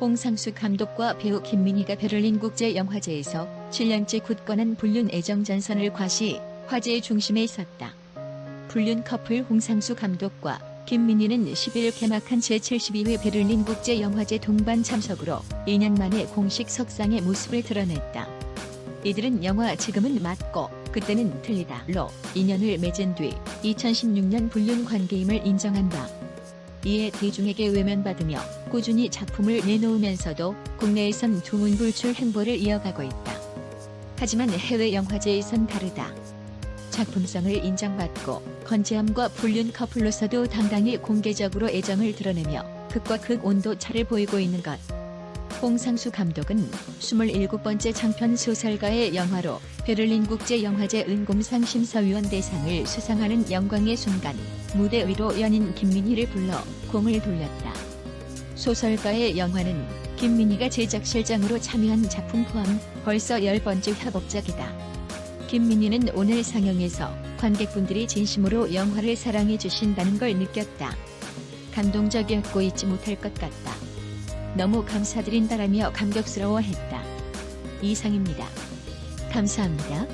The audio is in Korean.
홍상수 감독과 배우 김민희가 베를린 국제 영화제에서 7년째 굳건한 불륜 애정 전선을 과시 화제의 중심에 있었다. 불륜 커플 홍상수 감독과 김민희는 10일 개막한 제72회 베를린 국제 영화제 동반 참석으로 2년 만에 공식 석상의 모습을 드러냈다. 이들은 영화 지금은 맞고 그때는 틀리다로 인연을 맺은 뒤 2016년 불륜 관계임을 인정한 바 이에 대중에게 외면받으며 꾸준히 작품을 내놓으면서도 국내에선 두문불출 행보를 이어가고 있다. 하지만 해외 영화제에선 다르다. 작품성을 인정받고 건재함과 불륜 커플로서도 당당히 공개적으로 애정을 드러내며 극과 극 온도 차를 보이고 있는 것. 홍상수 감독은 27번째 장편 소설가의 영화로 베를린 국제 영화제 은공상 심사위원 대상을 수상하는 영광의 순간 무대 위로 연인 김민희를 불러 공을 돌렸다. 소설가의 영화는 김민희가 제작 실장으로 참여한 작품 포함 벌써 10번째 협업작이다. 김민희는 오늘 상영에서 관객분들이 진심으로 영화를 사랑해 주신다는 걸 느꼈다. 감동적이었고 잊지 못할 것 같다. 너무 감사드린다라며 감격스러워했다. 이상입니다. 감사합니다.